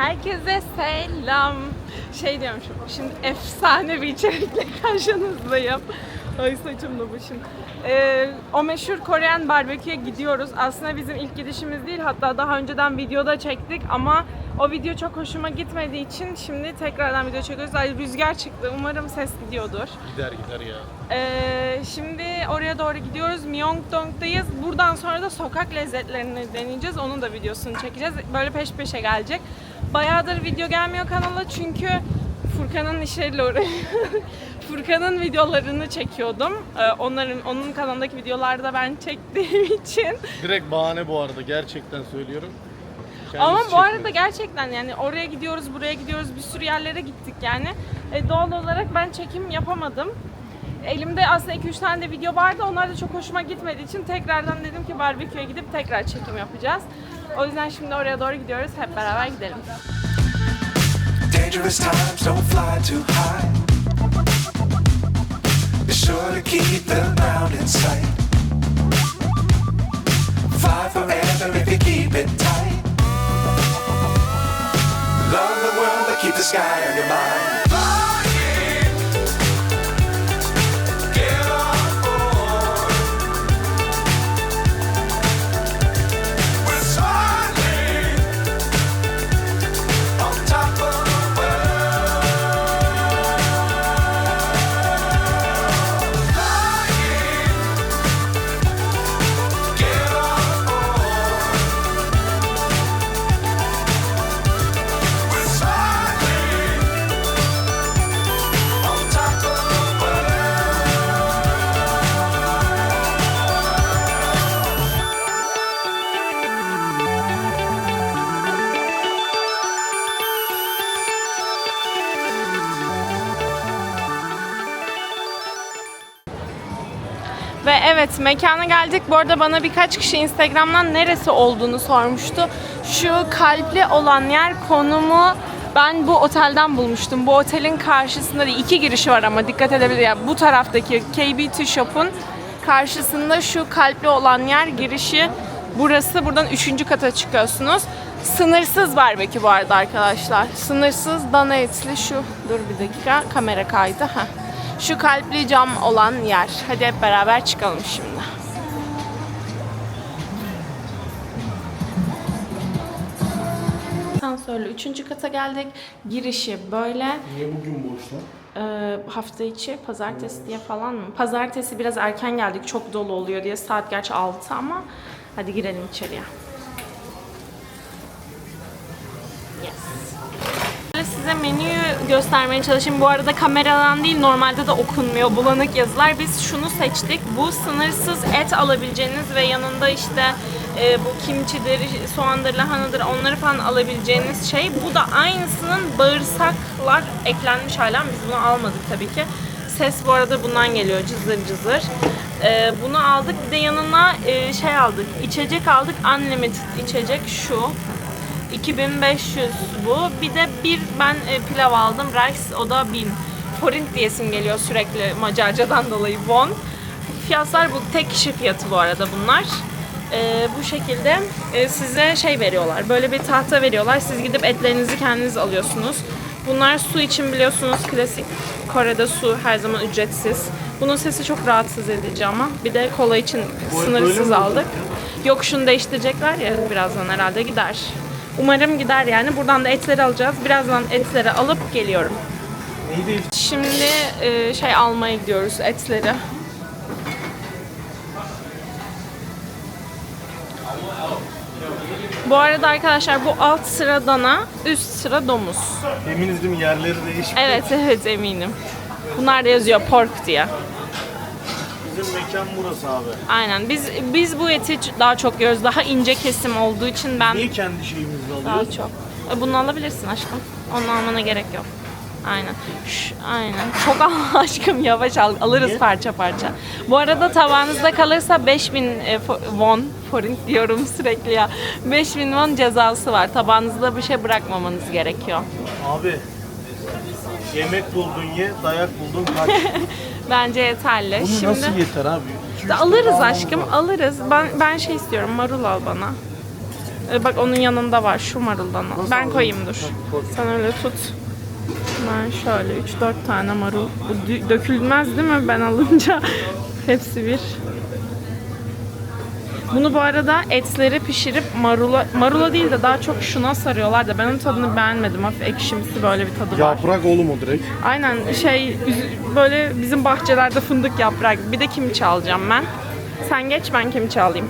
Herkese selam. Şey diyormuşum, şimdi efsane bir içerikle karşınızdayım. Ay saçım da başım. Ee, o meşhur Korean barbeküye gidiyoruz. Aslında bizim ilk gidişimiz değil, hatta daha önceden videoda çektik ama o video çok hoşuma gitmediği için şimdi tekrardan video çekiyoruz. Ay rüzgar çıktı, umarım ses gidiyordur. Gider gider ya. Ee, şimdi oraya doğru gidiyoruz. Myeongdong'dayız. Buradan sonra da sokak lezzetlerini deneyeceğiz. Onun da videosunu çekeceğiz. Böyle peş peşe gelecek. Bayağıdır video gelmiyor kanala çünkü Furkan'ın işleriyle uğraşıyorum. Furkan'ın videolarını çekiyordum. Ee, onların onun kanalındaki videoları da ben çektiğim için. Direkt bahane bu arada gerçekten söylüyorum. Kendisi Ama bu çekmiyor. arada gerçekten yani oraya gidiyoruz, buraya gidiyoruz, bir sürü yerlere gittik yani. E, doğal olarak ben çekim yapamadım. Elimde aslında 2-3 tane de video vardı. Onlar da çok hoşuma gitmediği için tekrardan dedim ki barbeküye gidip tekrar çekim yapacağız. O yüzden şimdi oraya doğru gidiyoruz. Hep beraber gidelim. Dangerous times don't fly too high. Be sure to keep the ground in sight. Fly forever if you keep it tight. Love the world, but keep the sky on your mind. Mekana geldik. Bu arada bana birkaç kişi Instagram'dan neresi olduğunu sormuştu. Şu kalpli olan yer konumu ben bu otelden bulmuştum. Bu otelin karşısında değil, iki girişi var ama dikkat edebilir. Yani bu taraftaki KBT Shop'un karşısında şu kalpli olan yer girişi burası. Buradan üçüncü kata çıkıyorsunuz. Sınırsız barbekü bu arada arkadaşlar. Sınırsız dana etli şu. Dur bir dakika kamera kaydı. Heh. Şu kalpli cam olan yer. Hadi hep beraber çıkalım şimdi. Asansörle üçüncü kata geldik. Girişi böyle. Niye bugün boş lan? Ee, hafta içi pazartesi diye falan mı? Pazartesi biraz erken geldik çok dolu oluyor diye saat gerçi 6 ama hadi girelim içeriye. Size menüyü göstermeye çalışayım. Bu arada kameradan değil normalde de okunmuyor bulanık yazılar. Biz şunu seçtik. Bu sınırsız et alabileceğiniz ve yanında işte e, bu kimçidir, soğandır, lahanadır onları falan alabileceğiniz şey. Bu da aynısının bağırsaklar eklenmiş halen. Biz bunu almadık tabii ki. Ses bu arada bundan geliyor cızır cızır. E, bunu aldık. Bir de yanına e, şey aldık. içecek aldık. Unlimited içecek şu. 2500 bu. Bir de bir ben e, pilav aldım. Rice o da 1000. Forint diyesim geliyor sürekli Macarcadan dolayı won. Fiyatlar bu tek kişi fiyatı bu arada bunlar. E, bu şekilde e, size şey veriyorlar. Böyle bir tahta veriyorlar. Siz gidip etlerinizi kendiniz alıyorsunuz. Bunlar su için biliyorsunuz klasik Kore'de su her zaman ücretsiz. Bunun sesi çok rahatsız edici ama. Bir de kola için sınırsız aldık. Yok şunu değiştirecekler ya birazdan herhalde gider. Umarım gider yani. Buradan da etleri alacağız. Birazdan etleri alıp geliyorum. Şimdi e, şey almaya gidiyoruz etleri. Bu arada arkadaşlar bu alt sıra dana, üst sıra domuz. Eminiz değil mi yerleri değişik. Evet evet eminim. Bunlar da yazıyor pork diye. Bizim mekan burası abi. Aynen. Biz biz bu eti daha çok yiyoruz. Daha ince kesim olduğu için ben Niye kendi şeyimizi daha çok. E, Bunu alabilirsin aşkım. Onu almana gerek yok. Aynen. Şş, aynen. Çok al aşkım yavaş al. Alırız Niye? parça parça. Bu arada tabağınızda kalırsa 5000 e, won, forint diyorum sürekli ya. 5000 won cezası var. Tabağınızda bir şey bırakmamanız gerekiyor. Abi yemek buldun ye, dayak buldun kaç. Bence yeterli. Bunu Şimdi nasıl yeter abi? Alırız aşkım, alırız. Ben ben şey istiyorum. Marul al bana. Ee, bak onun yanında var şu maruldan. al. Nasıl Ben koyayım dur. Sen öyle tut. Ben şöyle 3-4 tane marul. Bu dö- dökülmez değil mi ben alınca? Hepsi bir. Bunu bu arada etleri pişirip marula, marula değil de daha çok şuna sarıyorlar da ben onun tadını beğenmedim. Hafif ekşimsi böyle bir tadı var. Yaprak oğlum o direkt. Aynen şey böyle bizim bahçelerde fındık yaprak. Bir de kimçi alacağım ben. Sen geç ben kimçi alayım.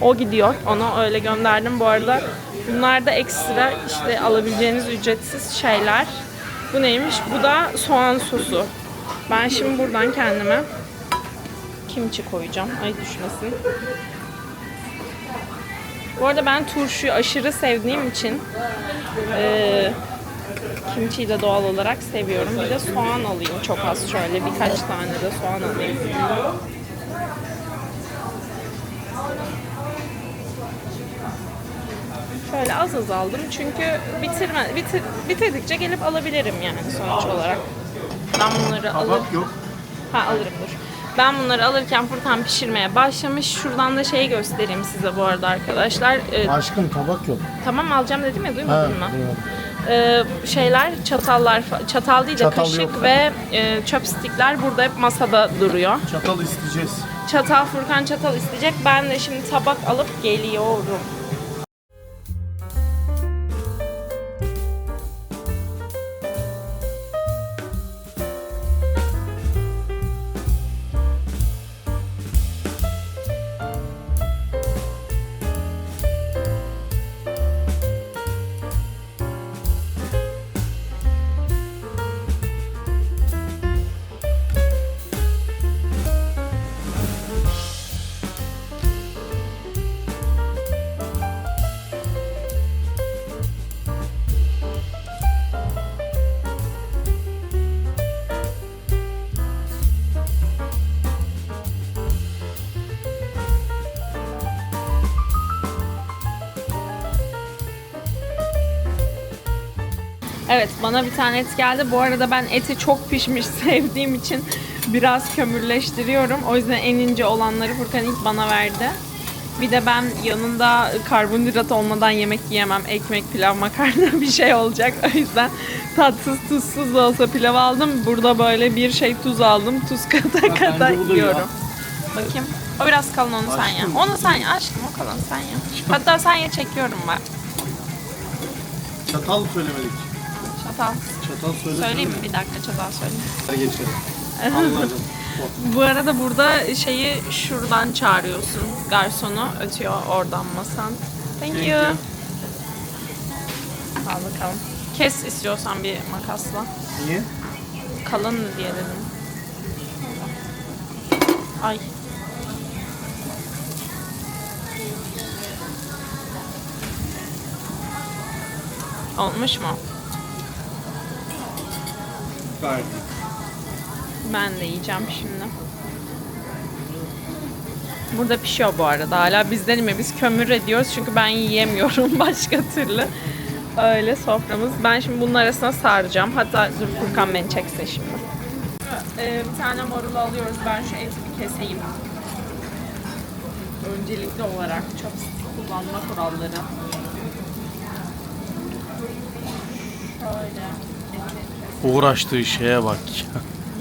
O gidiyor. Onu öyle gönderdim. Bu arada bunlar da ekstra işte alabileceğiniz ücretsiz şeyler. Bu neymiş? Bu da soğan sosu. Ben şimdi buradan kendime kimçi koyacağım. Ay düşmesin. Bu arada ben turşuyu aşırı sevdiğim için eee Kimchiyi de doğal olarak seviyorum. Bir de soğan alayım çok az şöyle birkaç tane de soğan alayım. Şöyle az az aldım çünkü bitirme, bitir, bitirdikçe gelip alabilirim yani sonuç olarak. Ben bunları alıp Tabak yok. Ha alırım dur. Ben bunları alırken Furkan pişirmeye başlamış. Şuradan da şeyi göstereyim size bu arada arkadaşlar. Ee, Aşkım tabak yok. tamam alacağım dedim ya duymadın mı? duymadım. Ee, şeyler, çatallar, fa- çatal değil de Çatal kaşık yok. ve e, chopstickler burada hep masada duruyor. Çatal isteyeceğiz. Çatal, Furkan çatal isteyecek. Ben de şimdi tabak alıp geliyorum. Evet bana bir tane et geldi. Bu arada ben eti çok pişmiş sevdiğim için biraz kömürleştiriyorum. O yüzden en ince olanları Furkan ilk bana verdi. Bir de ben yanında karbonhidrat olmadan yemek yiyemem. Ekmek, pilav, makarna bir şey olacak. O yüzden tatsız tuzsuz da olsa pilav aldım. Burada böyle bir şey tuz aldım. Tuz kata kata ya. yiyorum. Bakayım. O biraz kalın onu sen ye. Aşkım. Onu sen ye. Aşkım o kalın sen ye. Hatta sen ye çekiyorum ben. Çatal söylemedik. Çatal. Çatal söyle. Söyleyeyim mi? Bir dakika çatal söyleyeyim. Hadi geçelim. Anladım. Bu arada burada şeyi şuradan çağırıyorsun. Garsonu ötüyor oradan masan. Thank you. you. Al bakalım. Kes istiyorsan bir makasla. Niye? Kalın diye dedim. Ay. Olmuş mu? Gayet Ben de yiyeceğim şimdi. Burada pişiyor bu arada. Hala bizden mi? Biz kömür ediyoruz çünkü ben yiyemiyorum başka türlü. Öyle soframız. Ben şimdi bunun arasına saracağım. Hatta dur Furkan beni çeksin şimdi. Ee, bir tane marul alıyoruz. Ben şu eti bir keseyim. Öncelikli olarak chopstick kullanma kuralları. Şöyle. Uğraştığı şeye bak.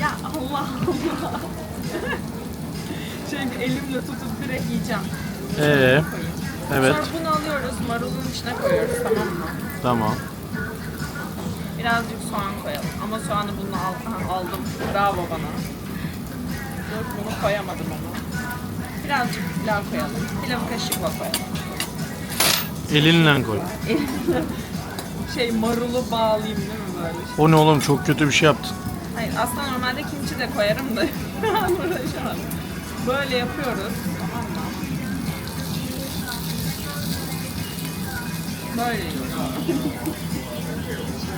ya Allah Allah. Şimdi elimle tutup direkt yiyeceğim. Ee, evet Sonra bunu alıyoruz, marulun içine koyuyoruz tamam mı? tamam. Birazcık soğan koyalım. Ama soğanı bunu al, aldım. Bravo bana. Dur bunu koyamadım ama. Birazcık pilav koyalım. Pilavı kaşıkla koyalım. Elinle koy. Şey marulu bağlayayım değil mi? O ne oğlum çok kötü bir şey yaptın. Hayır aslında normalde kimçi de koyarım da uğraşamadım. Böyle yapıyoruz. Tamam mı? Böyle yiyoruz.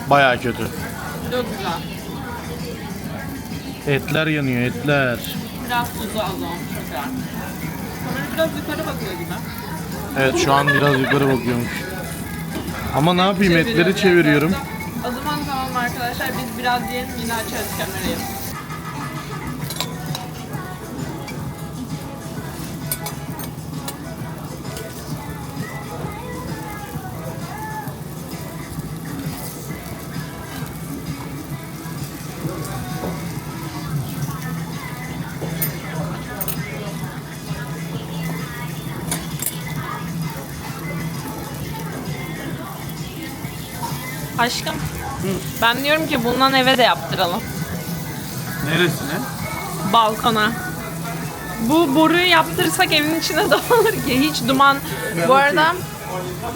Baya kötü. Çok güzel. Etler yanıyor etler. Biraz tuzu az olmuş güzel. Kamera biraz yukarı bakıyor gibi. Evet şu an biraz yukarı bakıyormuş. Ama ne yapayım etleri çeviriyorum. Arkadaşlar biz biraz yiyelim yine açarız kamerayı. Ben diyorum ki bundan eve de yaptıralım. Neresine? Balkona. Bu boruyu yaptırsak evin içine de olur ki. Hiç duman. Bu arada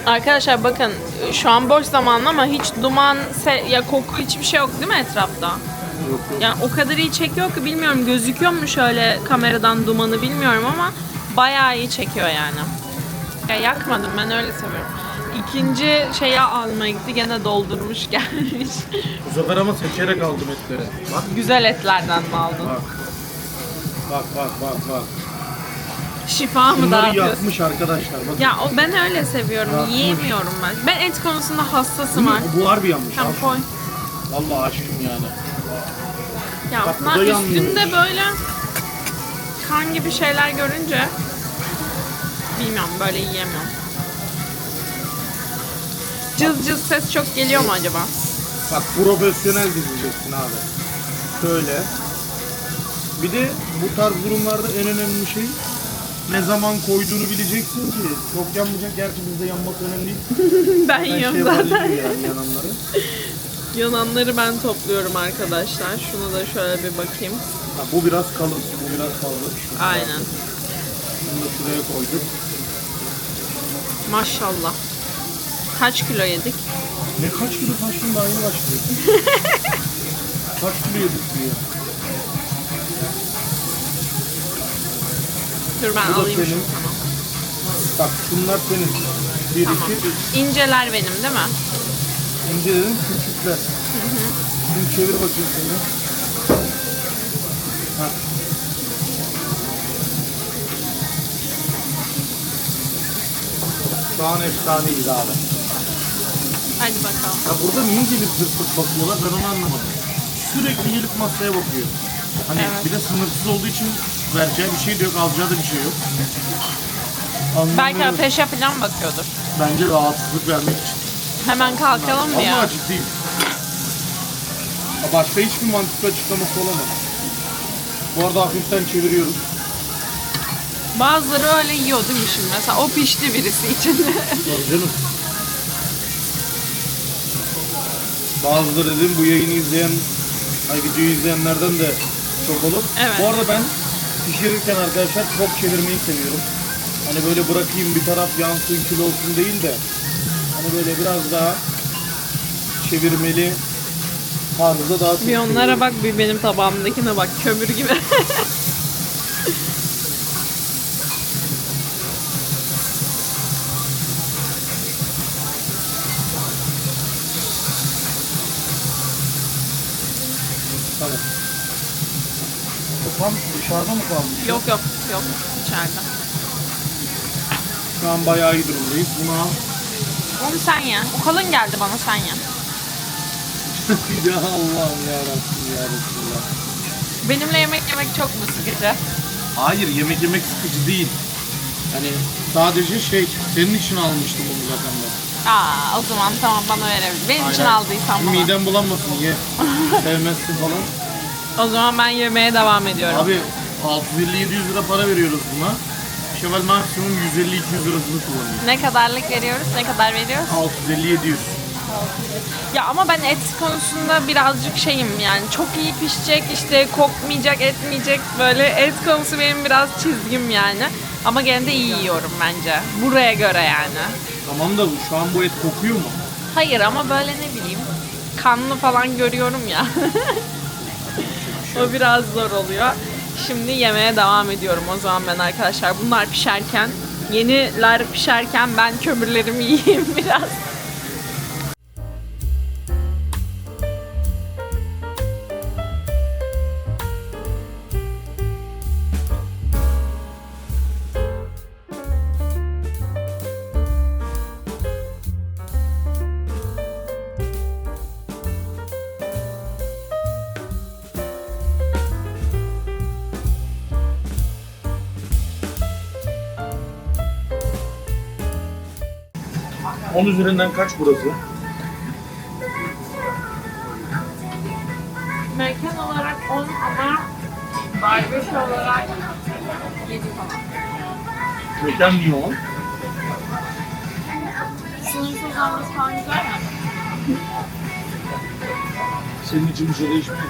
arkadaşlar bakın şu an boş zaman ama hiç duman, se- ya koku hiçbir şey yok değil mi etrafta? Yok yok. Yani o kadar iyi çekiyor ki bilmiyorum gözüküyor mu şöyle kameradan dumanı bilmiyorum ama bayağı iyi çekiyor yani. Ya yakmadım ben öyle seviyorum. İkinci şeyi almaya gitti gene doldurmuş gelmiş. Bu sefer ama seçerek aldım etleri. Bak Güzel etlerden mi aldın? bak. Bak bak bak bak. Şifa mı Bunları dağıtıyorsun? yakmış arkadaşlar. Bakın. Ya o ben öyle seviyorum. Yakmış. Yiyemiyorum ben. Ben et konusunda hassasım artık. Bu harbi yanmış. Tam Al. koy. Vallahi aşkım yani. Ya Bak, bu bunlar da üstünde böyle kan gibi şeyler görünce bilmiyorum böyle yiyemiyorum. Cız cız ses çok geliyor mu acaba? Bak profesyonel dizeceksin abi. Şöyle. Bir de bu tarz durumlarda en önemli şey ne zaman koyduğunu bileceksin ki. Çok yanmayacak. Gerçi bizde yanması önemli değil. ben Ben yiyorum şey zaten. yani yananları. Yananları ben topluyorum arkadaşlar. Şunu da şöyle bir bakayım. Ha, bu biraz kalın. Bu biraz fazla. Aynen. Bunu da şuraya koyduk. Maşallah. Kaç kilo yedik? Ne kaç kilo taştın daha yeni başlıyor. kaç kilo yedik diyor. Dur ben Bu da alayım şunu senin. tamam. Bak şunlar senin. Bir, Tamam. iki. İnceler benim değil mi? İnce dedim küçükler. Şimdi çevir bakayım seni. Ha. Şu an efsaneyiz abi. Hadi bakalım. Ya burada niye gelip zırt pırt bakıyorlar ben onu anlamadım. Sürekli gelip masaya bakıyor. Hani Evet. bir de sınırsız olduğu için vereceği bir şey de yok, alacağı da bir şey yok. Belki ateşe falan bakıyordur. Bence rahatsızlık vermek için. Hemen kalkalım mı ya? Ama ciddiyim. Ya Başka hiçbir mantıklı açıklaması olamaz. Bu arada hafiften çeviriyoruz. Bazıları öyle yiyor değil mi şimdi? Mesela o pişti birisi için. Tabii canım. Bazıları dedim bu yayını izleyen, ay videoyu izleyenlerden de çok olur. Evet. Bu arada ben pişirirken arkadaşlar çok çevirmeyi seviyorum. Hani böyle bırakayım bir taraf yansın kül olsun değil de hani böyle biraz daha çevirmeli tarzda daha çok bir onlara seviyorum. bak bir benim tabağımdakine bak kömür gibi. dışarıda mı kalmış? yok yok yok içeride. Şu an bayağı iyi durumdayız. Buna Onu sen ye. O kalın geldi bana sen ye. ya Allah'ım ya Rabbim ya Resulallah. Benimle yemek yemek çok mu sıkıcı? Hayır yemek yemek sıkıcı değil. Hani sadece şey senin için almıştım bunu zaten ben. Aa o zaman tamam bana verebilir. Benim için Aynen. aldıysan bana. Midem bulanmasın ye. Sevmezsin falan. O zaman ben yemeye devam ediyorum. Abi 650-700 lira para veriyoruz buna. Şevval maksimum 150-200 lirasını kullanıyor. Ne kadarlık veriyoruz? Ne kadar veriyoruz? 650-700. Ya ama ben et konusunda birazcık şeyim yani çok iyi pişecek işte kokmayacak etmeyecek böyle et konusu benim biraz çizgim yani. Ama gene de iyi yiyorum bence. Buraya göre yani. Tamam da şu an bu et kokuyor mu? Hayır ama böyle ne bileyim kanlı falan görüyorum ya. o biraz zor oluyor. Şimdi yemeğe devam ediyorum o zaman ben arkadaşlar. Bunlar pişerken, yeniler pişerken ben kömürlerimi yiyeyim biraz. On üzerinden kaç burası? Mekan olarak 10 ama barbekü olarak 7 falan. Mekan niye on? Sınırsız olması falan güzel mi? Senin için bir şey değişmiyor.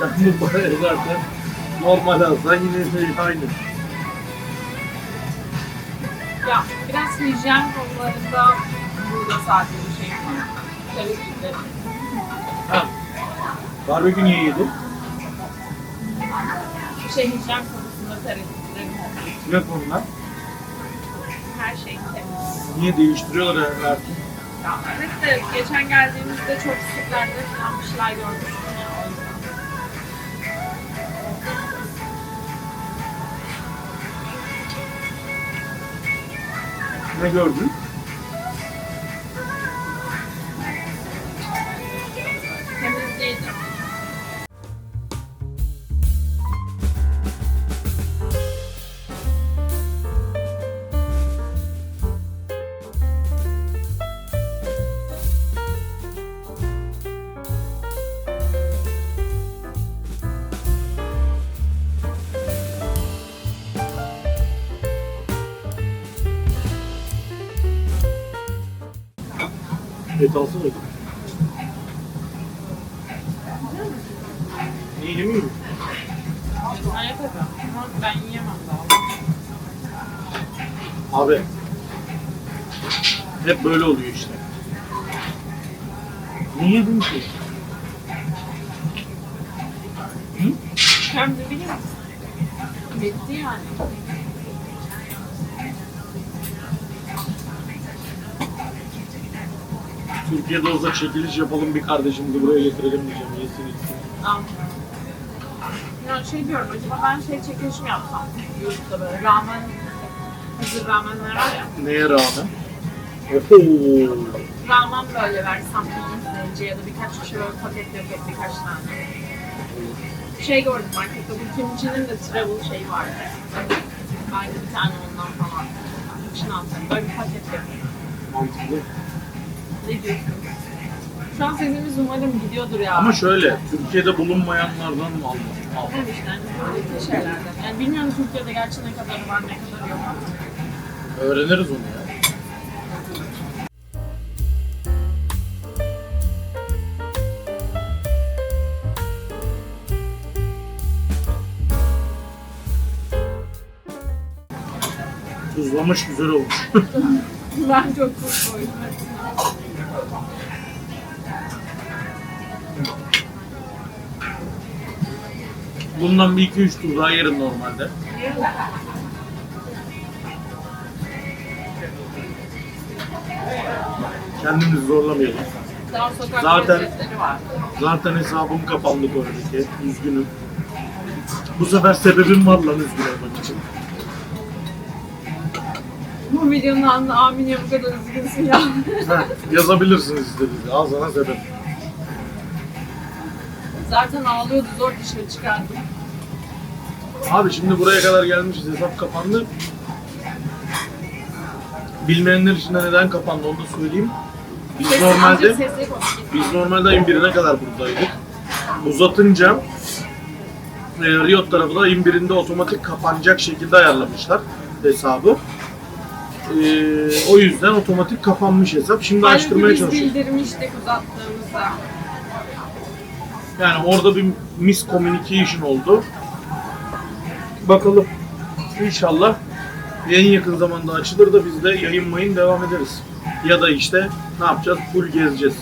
Sen bu parayı zaten normal alsan yine şey aynı. Ya biraz hijyen konularında burada sadece bir şey var. Tereddütlerim. Ha. Barbekü niye yedin? Şey hijyen konusunda tereddütlerim. Ne konular? Her şey temiz. Niye değiştiriyorlar her gün? Ya evet de geçen geldiğimizde çok sütlerde falan bir şeyler görmüştüm Ne gördün? Et alsana. Ben yapacağım ama ben yiyemem daha. Abi. Hep böyle oluyor işte. Niye yedin ki? Hem de biliyor musun? Bitti yani. Türkiye'de olsa çekiliş yapalım bir kardeşimizi buraya getirelim diyeceğim. Yesin içsin. Anladım. Ya şey diyorum acaba ben şey çekiliş mi yapsam? YouTube'da böyle ramen, hazır ramenler var ya. Neye rağmen? Oho. Ramen böyle versem izleyici ya da birkaç kişi böyle paket yapıp birkaç tane. Şey gördüm markette bu kimcinin de travel şeyi vardı. Belki bir tane ondan falan. İçine alsam böyle bir paket yapayım. Mantıklı. Ne diyorsun? Şu an sesimiz umarım gidiyordur ya. Ama şöyle, Türkiye'de bulunmayanlardan mı aldın? Al. Evet işte hani böyle şeylerden. Yani bilmiyorum Türkiye'de gerçi ne kadar var ne kadar yok ama. Öğreniriz onu ya. Tuzlamış güzel olmuş. Ben çok koydum. Bundan bir iki üç tur daha yerim normalde. Kendimizi zorlamayalım. Zaten-. Zaten hesabım kapandı Kore'deki. Üzgünüm. Bu sefer sebebim var lan üzgün olmak Bu videonun anında amin ya bu kadar üzgünsün ya. Heh, yazabilirsiniz istediğinizi. Al sana sebep. Zaten ağlıyordu zor dışarı çıkardım. Abi şimdi buraya kadar gelmişiz. Hesap kapandı. Bilmeyenler için de neden kapandı onu da söyleyeyim. Biz Sesli- normalde azıcık sesli konuş. biz normalde ayın birine kadar buradaydık. Uzatınca e, Riot tarafı da ayın birinde otomatik kapanacak şekilde ayarlamışlar hesabı. E, o yüzden otomatik kapanmış hesap. Şimdi Halbuki açtırmaya biz çalışıyoruz. bildirmiştik uzattığımızda. Yani orada bir miscommunication oldu. Bakalım. İnşallah en yakın zamanda açılır da biz de yayın mayın devam ederiz. Ya da işte ne yapacağız? Full gezeceğiz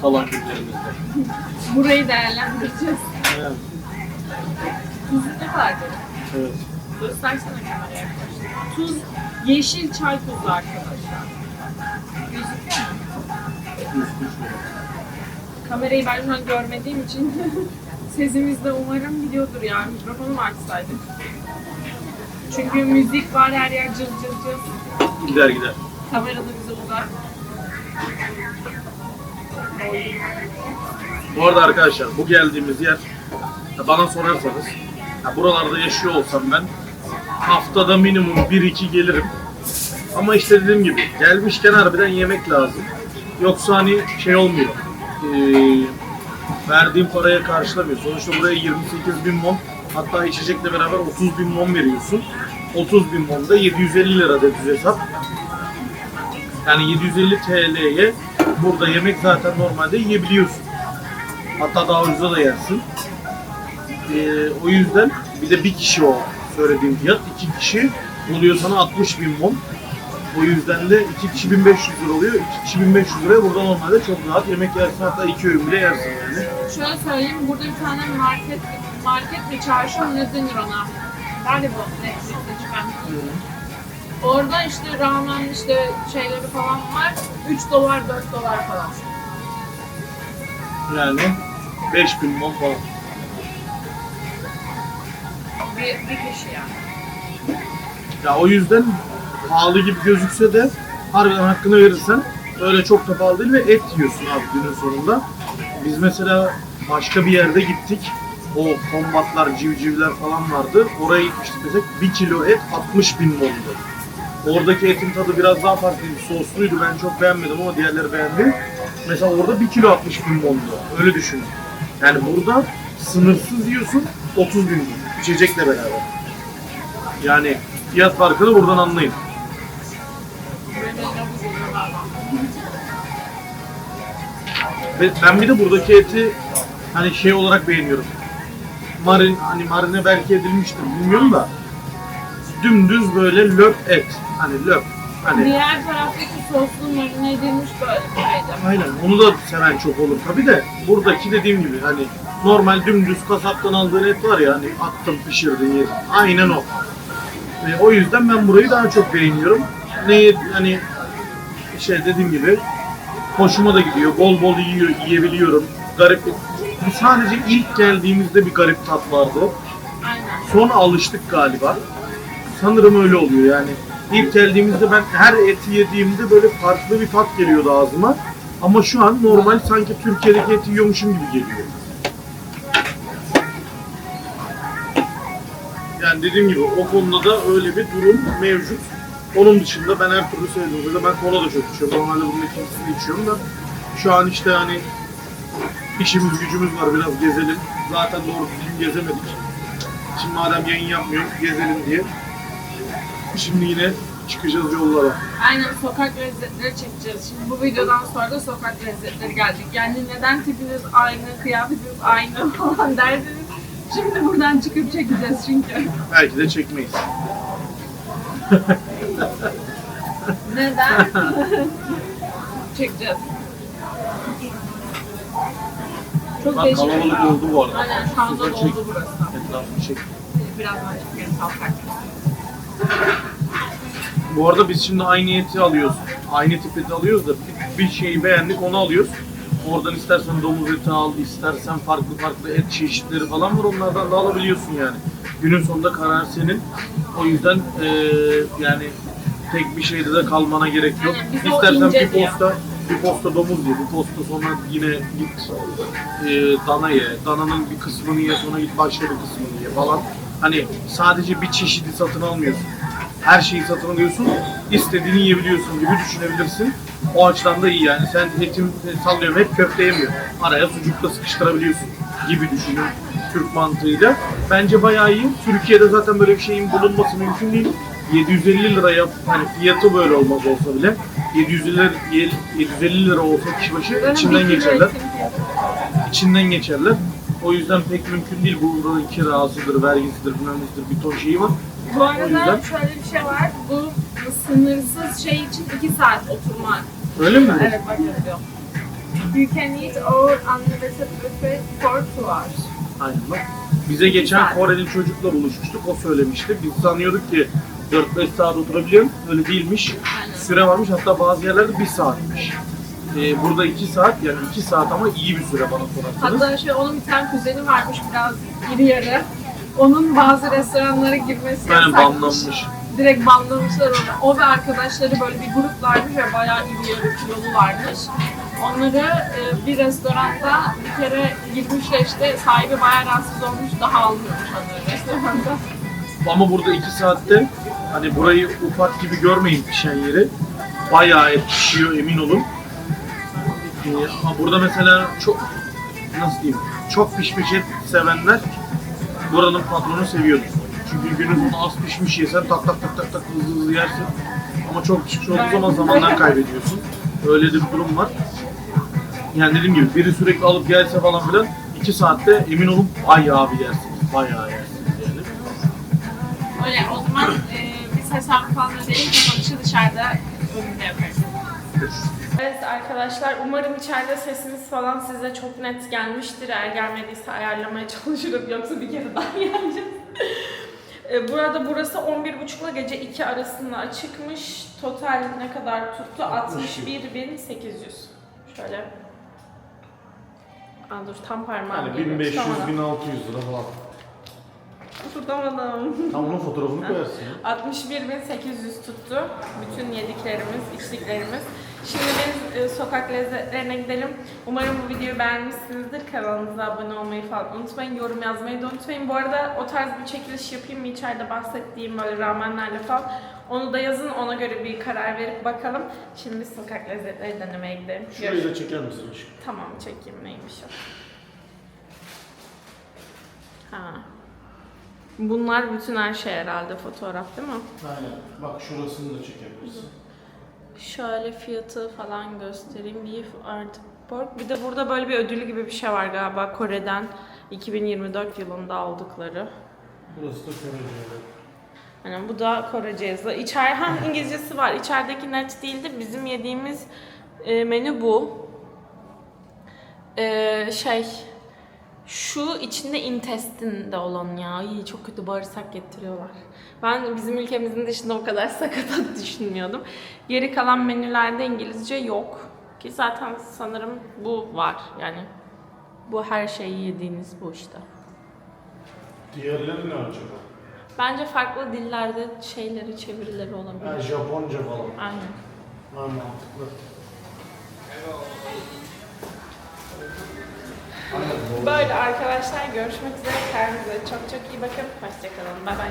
kalan günlerimizde. Burayı değerlendireceğiz. Evet. Tuz ne canım? evet. Göstersene kameraya. Tuz, yeşil çay tuzu arkadaşlar. Gözüküyor mu? Kamerayı ben şu an görmediğim için sesimiz de umarım gidiyordur ya. Mikrofonu mu açsaydık? Çünkü müzik var her yer cız cız cız. Gider gider. Kamerada bize uzak. Bu arada arkadaşlar bu geldiğimiz yer bana sorarsanız ya buralarda yaşıyor olsam ben haftada minimum 1-2 gelirim. Ama işte dediğim gibi gelmişken harbiden yemek lazım. Yoksa hani şey olmuyor. Ee, verdiğim paraya karşılamıyor. Sonuçta buraya 28 bin won hatta içecekle beraber 30 bin won veriyorsun. 30 bin won da 750 lira da düz hesap. Yani 750 TL'ye burada yemek zaten normalde yiyebiliyorsun. Hatta daha ucuza da yersin. Ee, o yüzden bir de bir kişi o söylediğim fiyat. iki kişi oluyor sana 60 bin won. O yüzden de iki kişi 1500 lira oluyor. İki kişi 1500 liraya burada normalde çok rahat yemek yersin. Hatta iki öğün bile yersin yani. Şöyle söyleyeyim, burada bir tane market, market ve çarşı mı ne denir ona? Galiba Netflix'te çıkan. Orada işte ramen işte şeyleri falan var. 3 dolar 4 dolar falan. Yani 5000 won falan. Bir, bir kişi yani. Ya o yüzden pahalı gibi gözükse de harbiden hakkını verirsen öyle çok da pahalı değil ve et yiyorsun abi günün sonunda. Biz mesela başka bir yerde gittik. O kombatlar, civcivler falan vardı. Oraya gitmiştik mesela 1 kilo et 60 bin wondu. Oradaki etin tadı biraz daha farklıydı. Sosluydu. Ben çok beğenmedim ama diğerleri beğendi. Mesela orada 1 kilo 60 bin wondu. Öyle düşün. Yani burada sınırsız yiyorsun 30 bin won. İçecekle beraber. Yani fiyat farkını buradan anlayın. Ve ben bir de buradaki eti hani şey olarak beğeniyorum. Marin, hani marine belki edilmiştir bilmiyorum da dümdüz böyle löp et. Hani löp. Hani Diğer taraftaki soslu marine edilmiş böyle bir şeydi. aynen onu da seven çok olur tabi de buradaki dediğim gibi hani normal dümdüz kasaptan aldığın et var ya hani attın pişirdin yedin. Aynen o. Ve o yüzden ben burayı daha çok beğeniyorum. Ne hani şey dediğim gibi hoşuma da gidiyor. Bol bol yiyor, yiyebiliyorum. Garip bir- sadece ilk geldiğimizde bir garip tat vardı. Sonra alıştık galiba. Sanırım öyle oluyor yani. İlk geldiğimizde ben her eti yediğimde böyle farklı bir tat geliyordu ağzıma. Ama şu an normal sanki Türkiye'deki eti yiyormuşum gibi geliyor. Yani dediğim gibi o konuda da öyle bir durum mevcut. Onun dışında ben her türlü sevdiğim mesela ben kola da çok içiyorum. Normalde bunun ikincisini içiyorum da şu an işte hani işimiz gücümüz var biraz gezelim. Zaten doğru düzgün gezemedik. Şimdi madem yayın yapmıyorum gezelim diye. Şimdi yine çıkacağız yollara. Aynen sokak lezzetleri çekeceğiz. Şimdi bu videodan sonra da sokak lezzetleri gelecek. Yani neden tipiniz aynı, kıyafetiniz aynı falan derseniz şimdi buradan çıkıp çekeceğiz çünkü. Belki de çekmeyiz. Neden? çekeceğiz. Çok Bak değişik. kalabalık oldu bu arada. Aynen şu anda çek. doldu burası. Etrafını çek. Birazdan çekeriz kalkar. Bu arada biz şimdi aynı eti alıyoruz. Aynı tip eti alıyoruz da bir, bir şeyi beğendik onu alıyoruz. Oradan istersen domuz eti al, istersen farklı farklı et çeşitleri falan var onlardan da alabiliyorsun yani. Günün sonunda karar senin. O yüzden eee, yani tek bir şeyde de kalmana gerek yok. Aynen, biz o İstersen ince bir posta bir posta domuz ye, bir posta sonra yine git eee, dana ye, dananın bir kısmını ye, sonra git başka bir kısmını ye falan. Hani sadece bir çeşidi satın almıyorsun her şeyi satın alıyorsun, istediğini yiyebiliyorsun gibi düşünebilirsin. O açıdan da iyi yani. Sen etim sallıyorum hep köfte yemiyor. Araya sucukla sıkıştırabiliyorsun gibi düşünün Türk mantığıyla. Bence bayağı iyi. Türkiye'de zaten böyle bir şeyin bulunması mümkün değil. 750 liraya hani fiyatı böyle olmaz olsa bile 750 lira, 750 lira olsa kişi başı içinden geçerler. İçinden geçerler. O yüzden pek mümkün değil. Buranın kirasıdır, vergisidir, bilmem bir ton şeyi var. Bu arada şöyle bir şey var. Bu sınırsız şey için 2 saat oturma. Öyle mi? Evet bak yazıyor. You can eat all unlimited buffet for two hours. Aynen bak. Bize geçen. Koreli çocukla buluşmuştuk. O söylemişti. Biz sanıyorduk ki 4-5 saat oturabiliyorum. Öyle değilmiş. Aynen. Süre varmış. Hatta bazı yerlerde 1 saatmiş. Ee, burada 2 saat yani 2 saat ama iyi bir süre bana sorarsanız. Hatta şey onun bir tane kuzeni varmış biraz iri yarı. Onun bazı restoranlara girmesi Aynen yasakmış. banlanmış. Direkt banlamışlar onu. O ve arkadaşları böyle bir gruplarmış ve bayağı iri yarı kilolularmış. Onları e, bir restoranda bir kere gitmişler işte sahibi bayağı rahatsız olmuş daha almıyormuş onları restoranda. Ama burada 2 saatte hani burayı ufak gibi görmeyin pişen yeri. Bayağı et pişiyor emin olun. Ee, ama burada mesela çok nasıl diyeyim çok pişmiş et sevenler buranın patronu seviyordur. Günün az pişmiş yesen tak tak tak tak tak hızlı hızlı yersin. Ama çok pişmiş olduğu zaman zamandan kaybediyorsun. Öyle de bir durum var. yani dediğim gibi biri sürekli alıp gelse falan filan 2 saatte emin olun bayağı bir yersiniz. Bayağı yersiniz yani. Öyle o zaman e, biz hesabı falan ödeyelim. Kapanışı dışarıda önünde yaparız. Evet arkadaşlar umarım içeride sesimiz falan size çok net gelmiştir. Eğer gelmediyse ayarlamaya çalışırım yoksa bir kere daha geleceğiz. E, Burada burası 11.30 ile gece 2 arasında açıkmış. Total ne kadar tuttu? 61.800. Şöyle. Aa, dur tam parmağım Yani geliyor. 1500 Tutamadım. 1600 lira falan. Tutamadım. Tam onun fotoğrafını koyarsın. ya. 61.800 tuttu. Bütün yediklerimiz, içtiklerimiz. Şimdi biz e, sokak lezzetlerine gidelim. Umarım bu videoyu beğenmişsinizdir. Kanalımıza abone olmayı falan unutmayın. Yorum yazmayı da unutmayın. Bu arada o tarz bir çekiliş yapayım mı? İçeride bahsettiğim böyle ramenlerle falan. Onu da yazın. Ona göre bir karar verip bakalım. Şimdi biz sokak lezzetleri denemeye gidelim. Şurayı da çeker misin aşkım? Tamam çekeyim neymiş o. Ha. Bunlar bütün her şey herhalde fotoğraf değil mi? Aynen. Bak şurasını da çekebilirsin. Şöyle fiyatı falan göstereyim. Beef artı pork. Bir de burada böyle bir ödülü gibi bir şey var galiba Kore'den 2024 yılında aldıkları. Burası da Korece. Yani bu da Korece yazılı. İçer, ha İngilizcesi var. İçerideki net değildi. Bizim yediğimiz e, menü bu. E, şey, şu içinde intestine de olan ya. Ay, çok kötü bağırsak getiriyorlar. Ben bizim ülkemizin dışında o kadar sakatat düşünmüyordum. Geri kalan menülerde İngilizce yok. Ki zaten sanırım bu var. Yani bu her şeyi yediğiniz bu işte. Diğerleri ne acaba? Bence farklı dillerde şeyleri, çevirileri olabilir. Ha, Japonca falan. Aynen. Ha, mantıklı. Doğru. Böyle arkadaşlar görüşmek üzere. Kendinize çok çok iyi bakın. Hoşçakalın. Bay bay.